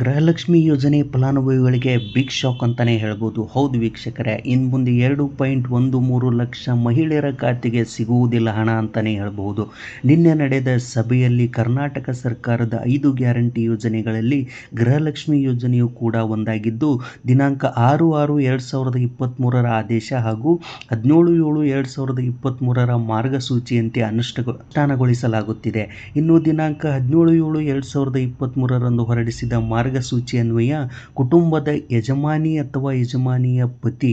ಗೃಹಲಕ್ಷ್ಮಿ ಯೋಜನೆ ಫಲಾನುಭವಿಗಳಿಗೆ big shock ಅಂತಲೇ ಹೇಳ್ಬೋದು. ಹೌದು ವೀಕ್ಷಕರೇ ಇನ್ನು ಮುಂದೆ ಎರಡು ಪಾಯಿಂಟ್ ಒಂದು ಮೂರು ಲಕ್ಷ ಮಹಿಳೆಯರ ಖಾತೆಗೆ ಸಿಗುವುದಿಲ್ಲ ಹಣ ಅಂತಲೇ ಹೇಳ್ಬೋದು. ನಿನ್ನೆ ನಡೆದ ಸಭೆಯಲ್ಲಿ ಕರ್ನಾಟಕ ಸರ್ಕಾರದ ಐದು ಗ್ಯಾರಂಟಿ ಯೋಜನೆಗಳಲ್ಲಿ ಗೃಹಲಕ್ಷ್ಮಿ ಯೋಜನೆಯು ಕೂಡ ಒಂದಾಗಿದ್ದು, ದಿನಾಂಕ ಆರು ಆರು ಎರಡು ಸಾವಿರದ ಇಪ್ಪತ್ತ್ಮೂರರ ಆದೇಶ ಹಾಗೂ ಹದಿನೇಳು ಏಳು ಎರಡು ಸಾವಿರದ ಇಪ್ಪತ್ತ್ಮೂರರ ಮಾರ್ಗಸೂಚಿಯಂತೆ ಅನುಷ್ಠಾನಗೊಳಿಸಲಾಗುತ್ತಿದೆ. ಇನ್ನು ದಿನಾಂಕ ಹದಿನೇಳು ಏಳು ಎರಡು ಸಾವಿರದ ಇಪ್ಪತ್ತ್ಮೂರರಂದು ಹೊರಡಿಸಿದ ಮಾರ್ಗಸೂಚಿ ಅನ್ವಯ ಕುಟುಂಬದ ಯಜಮಾನಿ ಅಥವಾ ಯಜಮಾನಿಯ ಪತಿ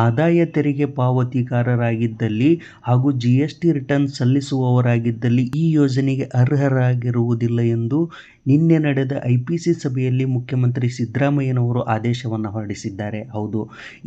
ಆದಾಯ ತೆರಿಗೆ ಪಾವತಿಗಾರರಾಗಿದ್ದಲ್ಲಿ ಹಾಗೂ ಜಿ ಎಸ್ ಟಿ ರಿಟರ್ನ್ ಸಲ್ಲಿಸುವವರಾಗಿದ್ದಲ್ಲಿ ಈ ಯೋಜನೆಗೆ ಅರ್ಹರಾಗಿರುವುದಿಲ್ಲ ಎಂದು ನಿನ್ನೆ ನಡೆದ ಐ ಪಿ ಸಿ ಸಭೆಯಲ್ಲಿ ಮುಖ್ಯಮಂತ್ರಿ ಸಿದ್ದರಾಮಯ್ಯನವರು ಆದೇಶವನ್ನು ಹೊರಡಿಸಿದ್ದಾರೆ. ಹೌದು,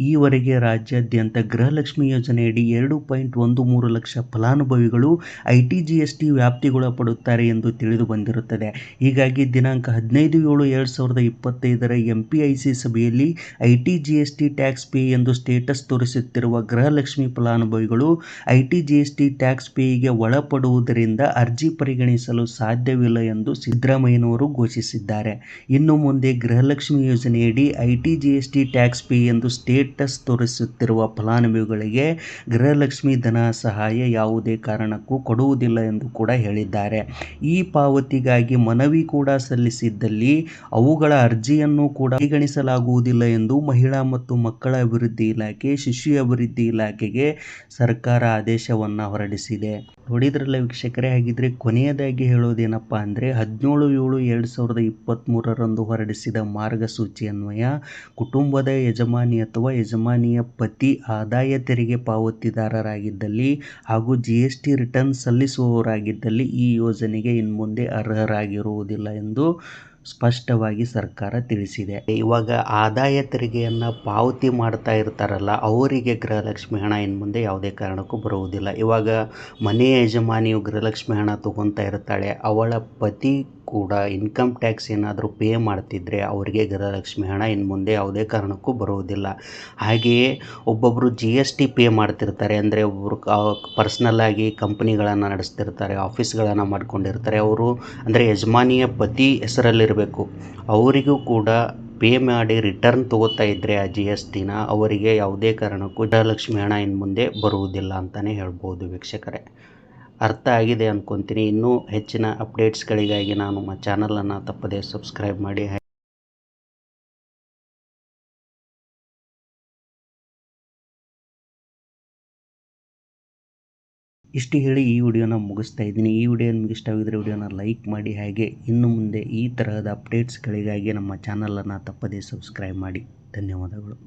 ಈವರೆಗೆ ರಾಜ್ಯಾದ್ಯಂತ ಗೃಹಲಕ್ಷ್ಮಿ ಯೋಜನೆಯಡಿ ಎರಡು ಪಾಯಿಂಟ್ ಒಂದು ಮೂರು ಲಕ್ಷ ಫಲಾನುಭವಿಗಳು I T G S T ವ್ಯಾಪ್ತಿಗೊಳಪಡುತ್ತಾರೆ ಎಂದು ತಿಳಿದು ಬಂದಿರುತ್ತದೆ. ಹೀಗಾಗಿ ದಿನಾಂಕ ಹದಿನೈದು ಏಳು ಎರಡು ಸಾವಿರದ ಇಪ್ಪತ್ತೈದರ ಎಂ ಪಿ ಐ ಸಿ ಸಭೆಯಲ್ಲಿ I T G S T tax pay ಎಂದು ಸ್ಟೇಟಸ್ ತೋರಿಸುತ್ತಿರುವ ಗೃಹಲಕ್ಷ್ಮಿ ಫಲಾನುಭವಿಗಳು I T G S T tax ಪೇಗೆ ಒಳಪಡುವುದರಿಂದ ಅರ್ಜಿ ಪರಿಗಣಿಸಲು ಸಾಧ್ಯವಿಲ್ಲ ಎಂದು ಸಿದ್ದರಾಮಯ್ಯನವರು ಘೋಷಿಸಿದ್ದಾರೆ. ಇನ್ನು ಮುಂದೆ ಗೃಹಲಕ್ಷ್ಮಿ ಯೋಜನೆಯಡಿ I T G S T tax pay ಎಂದು ಸ್ಟೇಟಸ್ ತೋರಿಸುತ್ತಿರುವ ಫಲಾನುಭವಿಗಳಿಗೆ ಗೃಹಲಕ್ಷ್ಮಿ ಧನ ಸಹಾಯ ಯಾವುದೇ ಕಾರಣಕ್ಕೂ ಕೊಡುವುದಿಲ್ಲ ಎಂದು ಕೂಡ ಹೇಳಿದ್ದಾರೆ. ಈ ಪಾವತಿಗಾಗಿ ಮನವಿ ಕೂಡ ಸಲ್ಲಿಸಿದ್ದಲ್ಲಿ ಅವುಗಳ ಅರ್ಜಿಯನ್ನು ಕೂಡ ಪರಿಗಣಿಸಲಾಗುವುದಿಲ್ಲ ಎಂದು ಮಹಿಳಾ ಮತ್ತು ಮಕ್ಕಳ ಅಭಿವೃದ್ಧಿ ಇಲಾಖೆ, ಶಿಶು ಅಭಿವೃದ್ಧಿ ಇಲಾಖೆಗೆ ಸರ್ಕಾರ ಆದೇಶವನ್ನು ಹೊರಡಿಸಿದೆ. ನೋಡಿದ್ರಲ್ಲ ವೀಕ್ಷಕರೇ ಆಗಿದ್ರೆ ಕೊನೆಯದಾಗಿ ಹೇಳೋದೇನಪ್ಪ ಅಂದರೆ ಹದಿನೇಳು ಏಳು ಎರಡು ಸಾವಿರದ ಇಪ್ಪತ್ತ್ಮೂರರಂದು ಹೊರಡಿಸಿದ ಮಾರ್ಗಸೂಚಿ ಅನ್ವಯ, ಕುಟುಂಬದ ಯಜಮಾನಿ ಅಥವಾ ಯಜಮಾನಿಯ ಪತಿ ಆದಾಯ ತೆರಿಗೆ ಪಾವತಿದಾರರಾಗಿದ್ದಲ್ಲಿ ಹಾಗೂ ಜಿ ಎಸ್ ಟಿ ರಿಟರ್ನ್ ಸಲ್ಲಿಸುವವರಾಗಿದ್ದಲ್ಲಿ ಈ ಯೋಜನೆಗೆ ಇನ್ಮುಂದೆ ಅರ್ಹರಾಗಿರುವುದಿಲ್ಲ ಎಂದು ಸ್ಪಷ್ಟವಾಗಿ ಸರ್ಕಾರ ತಿಳಿಸಿದೆ. ಇವಾಗ ಆದಾಯ ತೆರಿಗೆಯನ್ನು ಪಾವತಿ ಮಾಡ್ತಾ ಇರ್ತಾರಲ್ಲ, ಅವರಿಗೆ ಗೃಹಲಕ್ಷ್ಮಿ ಹಣ ಇನ್ನು ಮುಂದೆ ಯಾವುದೇ ಕಾರಣಕ್ಕೂ ಬರುವುದಿಲ್ಲ. ಇವಾಗ ಮನೆಯ ಯಜಮಾನಿಯು ಗೃಹಲಕ್ಷ್ಮಿ ಹಣ ತಗೊತಾ ಇರ್ತಾಳೆ, ಅವಳ ಪತಿ ಕೂಡ ಇನ್ಕಮ್ ಟ್ಯಾಕ್ಸ್ ಏನಾದರೂ ಪೇ ಮಾಡ್ತಿದ್ರೆ ಅವರಿಗೆ ಗೃಹಲಕ್ಷ್ಮಿ ಹಣ ಇನ್ನು ಮುಂದೆ ಯಾವುದೇ ಕಾರಣಕ್ಕೂ ಬರುವುದಿಲ್ಲ. ಹಾಗೆಯೇ ಒಬ್ಬೊಬ್ಬರು ಜಿ ಎಸ್ ಟಿ ಪೇ ಮಾಡ್ತಿರ್ತಾರೆ. ಅಂದರೆ ಒಬ್ಬರು ಪರ್ಸ್ನಲ್ಲಾಗಿ ಕಂಪ್ನಿಗಳನ್ನು ನಡೆಸ್ತಿರ್ತಾರೆ ಆಫೀಸ್ಗಳನ್ನು ಮಾಡ್ಕೊಂಡಿರ್ತಾರೆ. ಅವರು ಅಂದರೆ ಯಜಮಾನಿಯ ಪತಿ ಹೆಸರಲ್ಲಿರಬೇಕು. ಅವರಿಗೂ ಕೂಡ ಪೇ ಮಾಡಿ ರಿಟರ್ನ್ ತಗೋತಾ ಇದ್ದರೆ ಆ ಜಿ ಎಸ್ ಟಿನ ಅವರಿಗೆ ಯಾವುದೇ ಕಾರಣಕ್ಕೂ ಗೃಹಲಕ್ಷ್ಮಿ ಹಣ ಇನ್ನು ಮುಂದೆ ಬರುವುದಿಲ್ಲ ಅಂತಲೇ ಹೇಳ್ಬೋದು ವೀಕ್ಷಕರೇ. ಅರ್ಥ ಆಗಿದೆ ಅಂದ್ಕೊತೀನಿ ಇನ್ನೂ ಹೆಚ್ಚಿನ ಅಪ್ಡೇಟ್ಸ್ಗಳಿಗಾಗಿ ನಾನು ನಮ್ಮ ಚಾನಲನ್ನು ತಪ್ಪದೇ ಸಬ್ಸ್ಕ್ರೈಬ್ ಮಾಡಿ. ಇಷ್ಟು ಹೇಳಿ ಈ ವಿಡಿಯೋನ ಮುಗಿಸ್ತಾ ಇದ್ದೀನಿ. ಈ ವಿಡಿಯೋ ನಿಮಗೆ ಇಷ್ಟವಾಗಿದ್ದರೆ ವಿಡಿಯೋನ ಲೈಕ್ ಮಾಡಿ ಹಾಗೆ ಇನ್ನು ಮುಂದೆ ಈ ತರಹದ ಅಪ್ಡೇಟ್ಸ್ಗಳಿಗಾಗಿ ನಮ್ಮ ಚಾನಲನ್ನು ತಪ್ಪದೇ ಸಬ್ಸ್ಕ್ರೈಬ್ ಮಾಡಿ. ಧನ್ಯವಾದಗಳು.